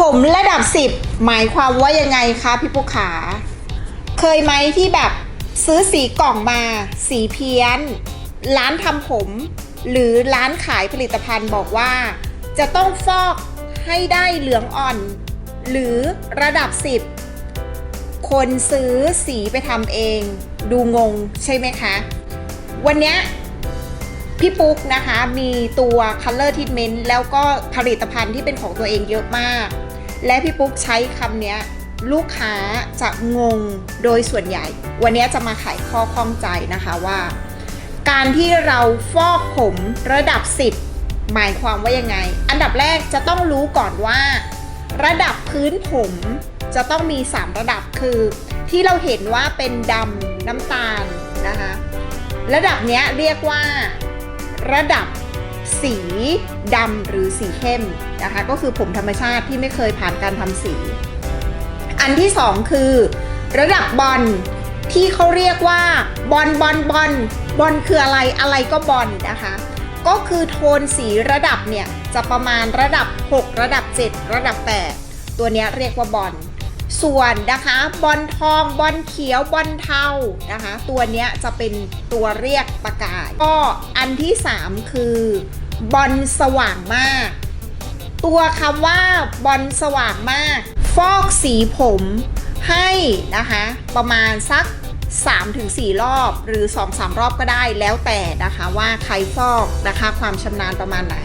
ผมระดับ 10 หมายความว่ายังไงคะพี่ปุ๊กขา เคยไหมที่แบบซื้อสีกล่องมา สีเพี้ยน ร้านทำผม หรือร้านขายผลิตภัณฑ์บอกว่า จะต้องฟอกให้ได้เหลืองอ่อน หรือระดับ 10 คนซื้อสีไปทำเอง ดูงงใช่ไหมคะ วันนี้ พี่ปุ๊กนะคะมีตัว Color Treatment แล้วก็ผลิตภัณฑ์ที่เป็นของตัวเองเยอะมาก และพี่ปุ๊กใช้คำเนี้ยลูกค้าจะงงโดยส่วนใหญ่ วันนี้จะมาไขข้อข้องใจนะคะว่า การที่เราฟอกผมระดับ 10 หมายความว่ายังไง อันดับแรกจะต้องรู้ก่อนว่า ระดับพื้นผมจะต้องมี 3 ระดับคือ ที่เราเห็นว่าเป็นดำน้ำตาลนะคะ ระดับเนี้ยเรียกว่า ระดับสีดำหรือสีเข้มนะคะ ก็คือผมธรรมชาติที่ไม่เคยผ่านการทำสี อันที่สองคือ ระดับบอลที่เขาเรียกว่าบอลบอลบอลบอลคืออะไรอะไรก็บอลนะคะ ก็คือโทนสีระดับเนี่ยจะประมาณระดับ 6 ระดับ 7 ระดับ 8 ตัวนี้เรียกว่าบอล ส่วนนะคะบอลทองบอลเขียวบอลเทานะคะ ตัวเนี้ยจะเป็นตัวเรียกประกาศ ก็อันที่ 3 คือบอลสว่างมาก ตัวคำว่าบอลสว่างมาก ฟอกสีผมให้นะคะประมาณสัก 3-4 รอบหรือ 2-3 รอบก็ได้แล้วแต่นะคะว่าใครฟอกนะคะความชำนาญประมาณไหน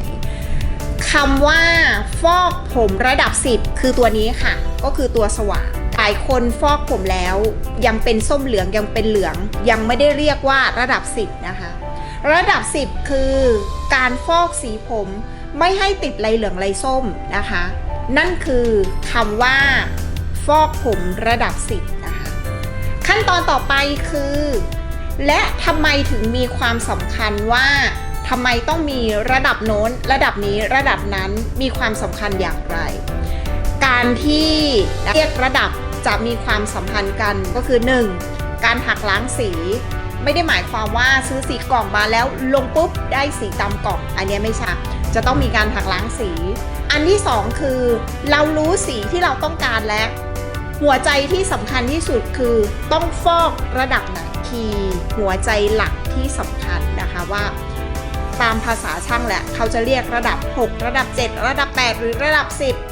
คำว่าฟอกผมระดับ 10 คือตัวนี้ค่ะ ก็คือตัวสว่างหลายคนฟอกผมแล้ว ยังเป็นส้มเหลืองยังเป็นเหลือง ยังไม่ได้เรียกว่าระดับ 10 นะคะ ระดับ 10 คือการฟอกสีผมไม่ให้ติดลายเหลืองลายส้มนะคะ นั่นคือคำว่า ฟอกผมระดับ 10 นะคะ ขั้นตอนต่อไปคือ และทำไมถึงมีความสำคัญว่า ทำไมต้องมีระดับโน้น ระดับนี้ระดับนั้นมีความสำคัญอย่างไร การที่เรียกระดับจะมีความสัมพันธ์กันก็คือ 1. การหักล้างสีไม่ได้หมายความว่าซื้อสีกล่องมาแล้วลงปุ๊บได้สีตามกล่อง อันนี้ไม่ใช่จะต้องมีการหักล้างสี อันที่ 2 คือ เรารู้สีที่เราต้องการแล้ว หัวใจที่สำคัญที่สุดคือต้องฟอกระดับไหนคีหัวใจหลักที่สำคัญนะคะว่า ตามภาษาช่างแหละ เขาจะเรียกระดับ 6 ระดับ 7 ระดับ 8 หรือระดับ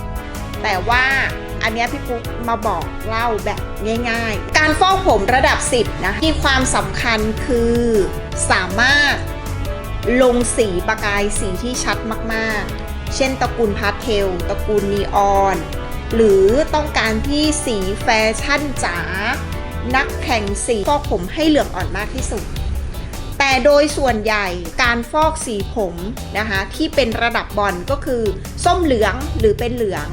10 แต่ว่าอันนี้พี่ปุ๊กมาบอกเล่าแบบง่ายๆ การฟอกผมระดับ 10 นะ มีความสำคัญคือสามารถลงสีประกายสีที่ชัดมากๆ เช่นตระกูลพาสเทล ตระกูลนีออน หรือต้องการที่สีแฟชั่นจ๋า นักแข่งสีฟอกผมให้เหลืองอ่อนมากที่สุด แต่โดยส่วนใหญ่การฟอกสีผมนะคะที่เป็นระดับบอลก็คือส้มเหลืองหรือเป็นเหลือง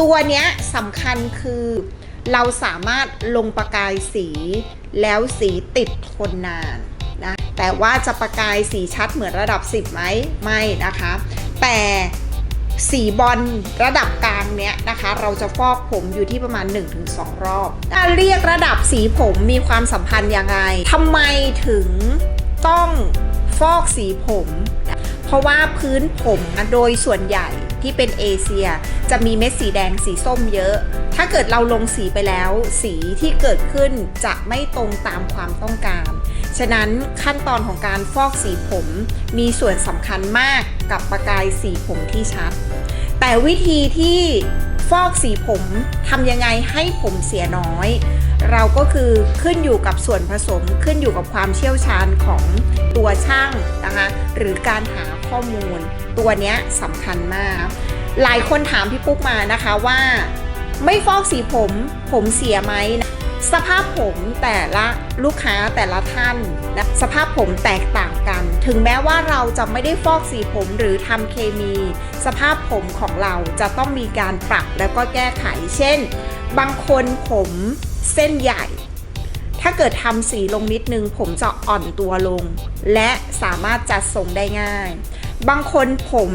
ตัวเนี้ยสำคัญคือเราสามารถลงประกายสีแล้วสีติดทนนานนะแต่ว่าจะประกายสีชัดเหมือนระดับ 10ไหมไม่นะคะ แต่ สีบอลระดับกลางเนี้ยนะคะ เราจะฟอกผมอยู่ที่ประมาณ 1-2 รอบการเรียกระดับสีผมมีความสัมพันธ์ยังไงทำไมถึงต้องฟอกสีผม เพราะว่าพื้นผมโดยส่วนใหญ่ที่เป็นเอเชียจะมีเม็ดสีแดงสีส้มเยอะ ถ้าเกิดเราลงสีไปแล้ว สีที่เกิดขึ้นจะไม่ตรงตามความต้องการ ฉะนั้นขั้นตอนของการฟอกสีผมมีส่วนสำคัญมากกับประกายสีผมที่ชัด แต่วิธีที่ฟอกสีผมทำยังไงให้ผมเสียน้อย เราก็คือขึ้นอยู่กับส่วนผสมขึ้นอยู่กับความเชี่ยวชาญของตัวช่างนะคะหรือการหาข้อมูล ตัวเนี้ยสำคัญมาก หลายคนถามพี่ปุ๊กมานะคะว่า ไม่ฟอกสีผมผมเสียไหม สภาพผมแต่ละลูกค้าแต่ละท่านนะสภาพผมแตกต่างกัน ถึงแม้ว่าเราจะไม่ได้ฟอกสีผมหรือทำเคมี สภาพผมของเราจะต้องมีการปรับแล้วก็แก้ไข เช่น บางคนผมเส้นใหญ่ ถ้าเกิดทำสีลงนิดนึง ผมจะอ่อนตัวลง และสามารถจัดทรงได้ง่าย บางคนผม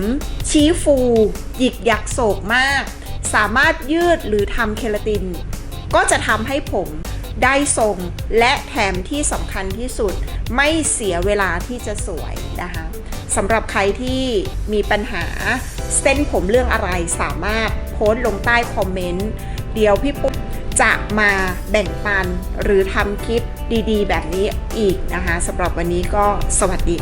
ชี้ฟู หยิกยักโศกมาก สามารถยืดหรือทำเคราติน ก็จะทำให้ผมได้ทรงและแถมที่สำคัญที่สุด ไม่เสียเวลาที่จะสวยนะคะสำหรับใครที่มีปัญหาเส้นผมเรื่องอะไรสามารถโพสต์ลงใต้คอมเมนต์เดี๋ยวพี่ปุ๊กจะมาแบ่งปันหรือทำคลิปดีๆ แบบนี้อีกนะคะสำหรับวันนี้ก็สวัสดี